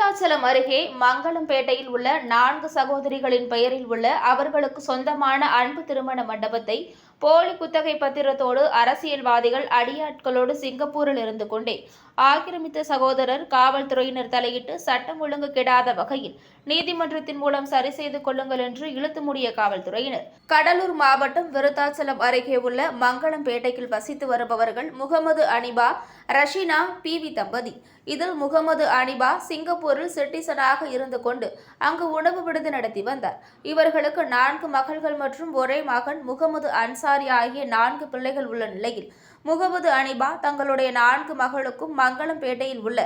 விருத்தாச்சலம் அருகே மங்களம்பேட்டையில் உள்ள நான்கு சகோதரிகளின் பெயரில் உள்ள அவர்களுக்கு சொந்தமான அன்பு திருமண மண்டபத்தை போலி குத்தகை பத்திரத்தோடு அரசியல்வாதிகள் அடியாட்களோடு சிங்கப்பூரில் இருந்து கொண்டே ஆக்கிரமித்த சகோதரர் காவல்துறையினர் தலையிட்டு சட்டம் ஒழுங்கு கெடாத வகையில் நீதிமன்றத்தின் மூலம் சரி செய்து கொள்ளுங்கள் என்று இழுத்து மூடிய காவல்துறையினர். கடலூர் மாவட்டம் விருத்தாச்சலம் அருகே உள்ள மங்களம்பேட்டையில் வசித்து வருபவர்கள் முகமது அனிபா ரஷீனா பிவி தம்பதி. இதில் முகமது அனிபா சிங்கப்பூரில் சிட்டிசனாக இருந்து கொண்டு அங்கு உணவு விடுதி நடத்தி வந்தார். இவர்களுக்கு நான்கு மகள்கள் மற்றும் ஒரே மகன் முகமது அன்சா ஆகிய நான்கு பிள்ளைகள் உள்ள நிலையில் முகமது அனிபா தங்களுடைய நான்கு மகளுக்கும் மங்களம்பேட்டையில் உள்ள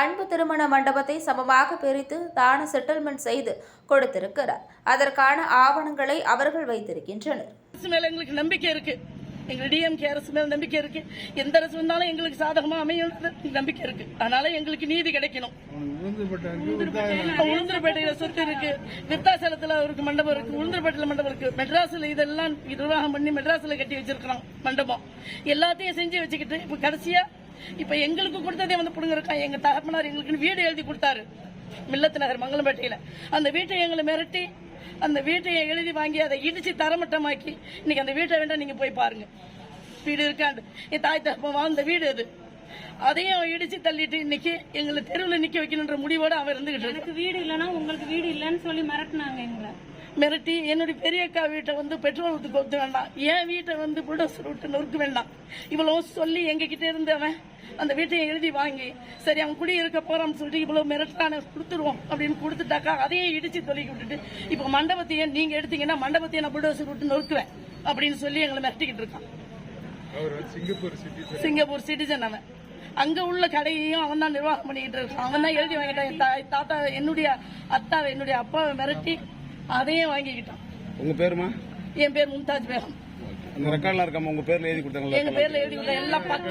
அன்பு திருமண மண்டபத்தை சமமாக பிரித்து தான செட்டில்மெண்ட் செய்து கொடுத்திருக்கிறார். அதற்கான ஆவணங்களை அவர்கள் வைத்திருக்கின்றனர். மேல எங்களுக்கு நம்பிக்கை இருக்கு. எங்களுக்கு டிஎம்கே அரசு மேல நம்பிக்கை இருக்கு. எந்த அரசு வந்தாலும் எங்களுக்கு சாதகமா அமையும் நம்பிக்கை இருக்கு. அதனால எங்களுக்கு நீதி கிடைக்கணும். உளுந்தூர்பேட்டையில சொத்து இருக்கு. விருத்தாசலத்துல அவருக்கு மண்டபம் இருக்கு. உளுந்தூர்பேட்டையில மண்டபம் இருக்கு. மெட்ராஸ்ல இதெல்லாம் நிர்வாகம் பண்ணி மெட்ராஸ்ல கட்டி வச்சிருக்கிறோம் மண்டபம். எல்லாத்தையும் செஞ்சு வச்சுக்கிட்டு இப்ப கடைசியா இப்ப எங்களுக்கு கொடுத்ததே வந்து புடுங்கிருக்கான் எங்க தகப்பனார் எங்களுக்கு வீடு எழுதி கொடுத்தாரு. மில்லத்து நகர் மங்களம்பேட்டையில அந்த வீட்டை எங்களை மிரட்டி அந்த வீட்டை எழுதி வாங்கி அதை இடிச்சு தரமட்டமாக்கி. இன்னைக்கு அந்த வீட்டை வேண்டாம் நீங்க போய் பாருங்க. வீடு இருக்காண்டு. என் தாய் தகப்பன் வாழ்ந்த வீடு அது. அதையும் இடிச்சு தள்ளிட்டு இன்னைக்கு எங்களை தெருவில் நிக்க வைக்கணுன்ற முடிவோட அவன் இருந்துகிட்டு இருக்கு எனக்கு வீடு இல்லைன்னா உங்களுக்கு வீடு இல்லைன்னு சொல்லி மிரட்டினாங்க எங்களை. மிரட்டி என்னுடைய பெரிய அக்கா வீட்டை வந்து பெட்ரோல் ஊற்றி கொடுத்து வேண்டாம். என் வீட்டை வந்து புல்டோசர் விட்டு நொறுக்க வேண்டாம். இவ்வளவு சொல்லி எங்க கிட்ட இருந்து அவன் அந்த வீட்டை எழுதி வாங்கி சரி அவன் குடி இருக்க போறான்னு சொல்லிட்டு இவ்வளவு மிரட்டான கொடுத்துருவோம் அப்படின்னு கொடுத்துட்டாக்கா அதையும் இடிச்சு தொலைக்கி விட்டுட்டு இப்ப மண்டபத்தையும் நீங்க எடுத்தீங்கன்னா மண்டபத்தையும் நான் புல்டோசர் விட்டு நொறுக்குவேன் அப்படின்னு சொல்லி எங்களை மிரட்டிக்கிட்டு இருக்கான். சிங்கப்பூர் சிட்டி சிங்கப்பூர் சிட்டிசன் அவன். அங்க உள்ள கடையையும் அவன் தான் நிர்வாகம் பண்ணிக்கிட்டு இருக்கான். அவன் தான் எழுதி வாங்கிட்டான் தாத்தா என்னுடைய அத்தாவை என்னுடைய அப்பாவை மிரட்டி அதையும் வாங்கிக்கிட்டான். உங்க பேருமா? என் பேர் மும்தாஜ் பேகம். அந்த ரெக்கார்ட்லாம் இருக்காம உங்க பேர்ல எழுதி கொடுத்தாங்களா? எங்க பேர்ல எழுதி விட்ட எல்லா பக்கம்